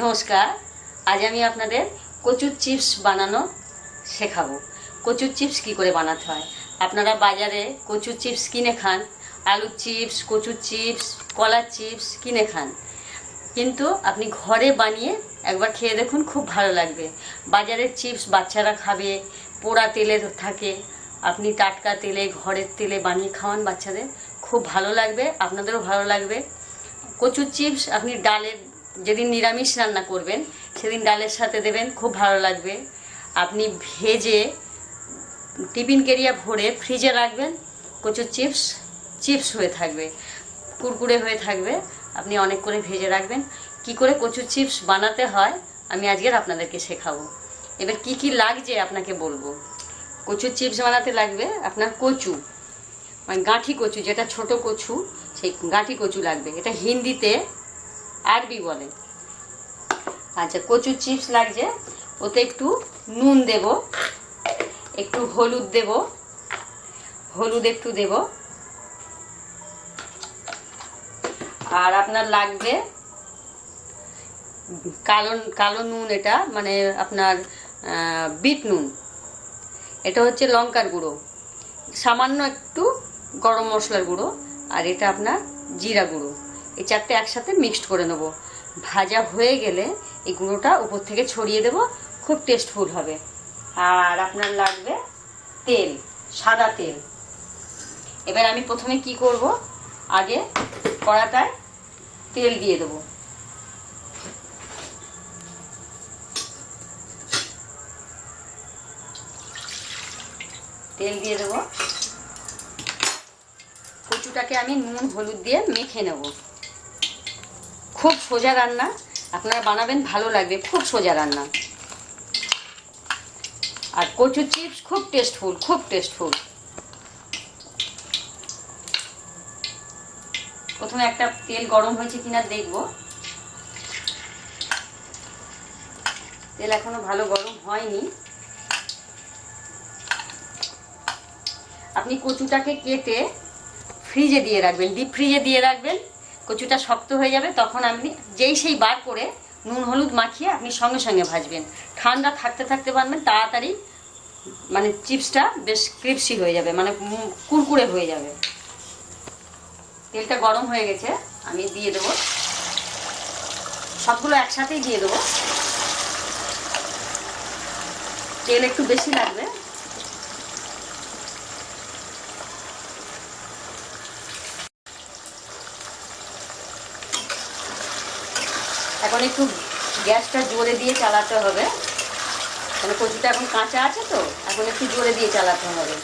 নমস্কার, আজ আমি আপনাদের কচুর চিপস বানানো শেখাবো। কচুর চিপস কি করে বানাতে হয়? আপনারা বাজারে কচুর চিপস কিনে খান আলুর চিপস, কচুর চিপস কলার চিপস কিনে খান। কিন্তু আপনি ঘরে বানিয়ে একবার খেয়ে দেখুন, খুব ভালো লাগবে। বাজারের চিপস বাচ্চারা খাবে, পোড়া তেলে থাকে। আপনি টাটকা তেলে, ঘরের তেলে বানিয়ে খাওয়ান বাচ্চাদের, খুব ভালো লাগবে, আপনাদেরও ভালো লাগবে। কচুর চিপস আপনি ডালের যেদিন নিরামিষ রান্না করবেন, সেদিন ডালের সাথে দেবেন, খুব ভালো লাগবে। আপনি ভেজে টিফিন কেরিয়া ভরে ফ্রিজে রাখবেন, কচুর চিপস চিপস হয়ে থাকবে, কুরকুরে হয়ে থাকবে, আপনি অনেক করে ভেজে রাখবেন। কি করে কচুর চিপস বানাতে হয়, আমি আজকের আপনাদেরকে শেখাবো। এবার কি কি লাগছে আপনাকে বলব? কচুর চিপস বানাতে লাগবে আপনার কচু মানে গাঁঠি কচু, যেটা ছোট কচু, সেই গাঁঠি কচু লাগবে। এটা হিন্দিতে আরবি বলে। আচ্ছা কচুর চিপস লাগছে। ওতে একটু নুন দেব। একটু হলুদ দেব। হলুদ একটু দেব। আর আপনার লাগবে কালো কালো নুন এটা মানে আপনার বিট নুন। এটা হচ্ছে লঙ্কার গুঁড়ো। সামান্য একটু গরম মশলার গুঁড়ো। আর এটা আপনার জিরা গুঁড়ো। এই চারটে একসাথে মিক্সড করে নেব। ভাজা হয়ে গেলে এই গুঁড়োটা উপর থেকে ছড়িয়ে দেব, খুব টেস্টফুল হবে। আর আপনার লাগবে তেল, সাদা তেল। এবার আমি প্রথমে কি করব? আগে কড়াটায় তেল দিয়ে দেবো। তেল দিয়ে দেবো। কচুটাকে আমি নুন, হলুদ দিয়ে মেখে নেব। খুব সোজা রান্না। আপনারা বানাবেন, ভালো লাগবে, খুব সোজা রান্না। আর কচু চিপস খুব টেস্টফুল খুব টেস্টফুল প্রথমে একটা তেল গরম হয়েছে কিনা দেখব। তেল এখনও ভালো গরম হয়নি। আপনি কচুটাকে কেটে ফ্রিজে দিয়ে রাখবেন ডিপ ফ্রিজে দিয়ে রাখবেন। কচুটা শক্ত হয়ে যাবে, তখন আপনি যেই সেই বার করে নুন, হলুদ মাখিয়ে আপনি সঙ্গে সঙ্গে ভাজবেন। ঠান্ডা থাকতে থাকতে পারবেন তাড়াতাড়ি মানে চিপসটা বেশ ক্রিপসি হয়ে যাবে মানে কুরকুরে হয়ে যাবে। তেলটা গরম হয়ে গেছে, আমি দিয়ে দেবো। সবগুলো একসাথেই দিয়ে দেবো। তেল একটু বেশি লাগবে। এখন একটু গ্যাসটা জোরে দিয়ে চালাতে হবে। মানে কচুটা এখন কাঁচা আছে তো, এখন একটু জোরে দিয়ে চালাতে হবে।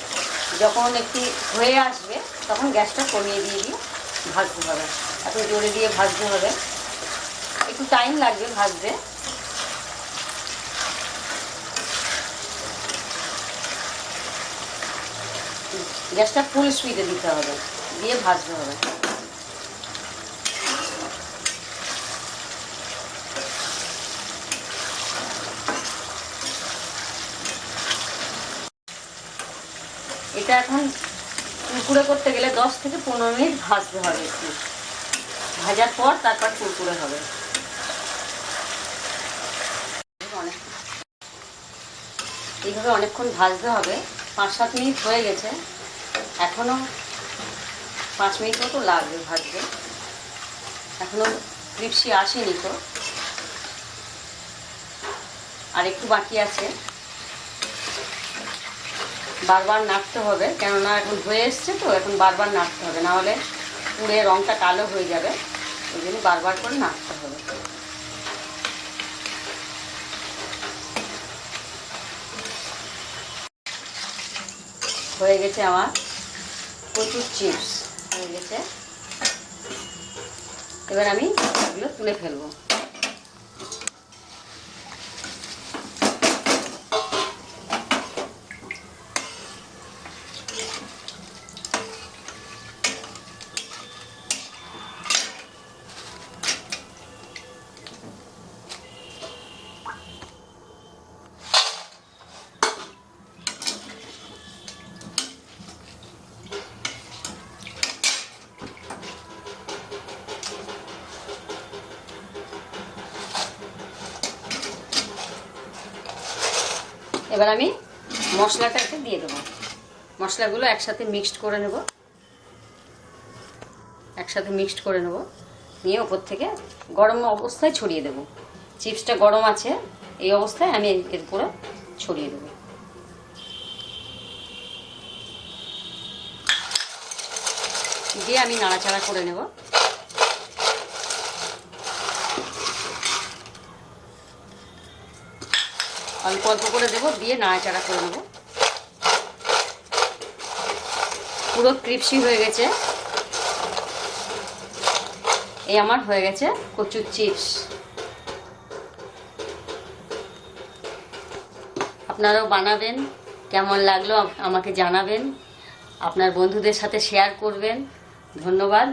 যখন একটু হয়ে আসবে, তখন গ্যাসটা কমিয়ে দিয়ে দিয়ে ভাজতে হবে। এখন জোরে দিয়ে ভাজতে হবে। একটু টাইম লাগবে ভাজতে। গ্যাসটা ফুল স্পিডে দিতে হবে। দিয়ে ভাজতে হবে। এটা এখন কুরকুরে করতে গেলে দশ থেকে পনেরো মিনিট ভাজতে হবে একটু। ভাজার পর তারপর কুরকুরে হবে। এইভাবে অনেকক্ষণ ভাজতে হবে। পাঁচ সাত মিনিট হয়ে গেছে। এখনও পাঁচ মিনিট মতো লাগবে ভাজতে। এখনও ক্রিপসি আসেনি তো। আর একটু বাকি আছে। বারবার নাড়তে হবে, কেননা এখন হয়ে এসছে তো, এখন বারবার নাড়তে হবে, না হলে পুড়ে রঙটা কালো হয়ে যাবে, ওই জন্য বারবার করে নাড়তে হবে। হয়ে গেছে আমার প্রচুর চিপস, হয়ে গেছে। এবার আমি এগুলো তুলে ফেলব। এবার আমি মশলাটাকে দিয়ে দেবো। মশলাগুলো একসাথে মিক্সড করে নেব। একসাথে মিক্সড করে নেব। নিয়ে ওপর থেকে গরম অবস্থায় ছড়িয়ে দেব। চিপসটা গরম আছে, এই অবস্থায় আমি এর উপরে ছড়িয়ে দেবো। দিয়ে আমি নাড়াচাড়া করে নেব। অল্প অল্প করে দেবো, দিয়ে নাড়াচাড়া করে নেব। পুরো ক্রিপসি হয়ে গেছে। এই আমার হয়ে গেছে কচুর চিপস। আপনারাও বানাবেন, কেমন লাগল আমাকে জানাবেন। আপনার বন্ধুদের সাথে শেয়ার করবেন। ধন্যবাদ।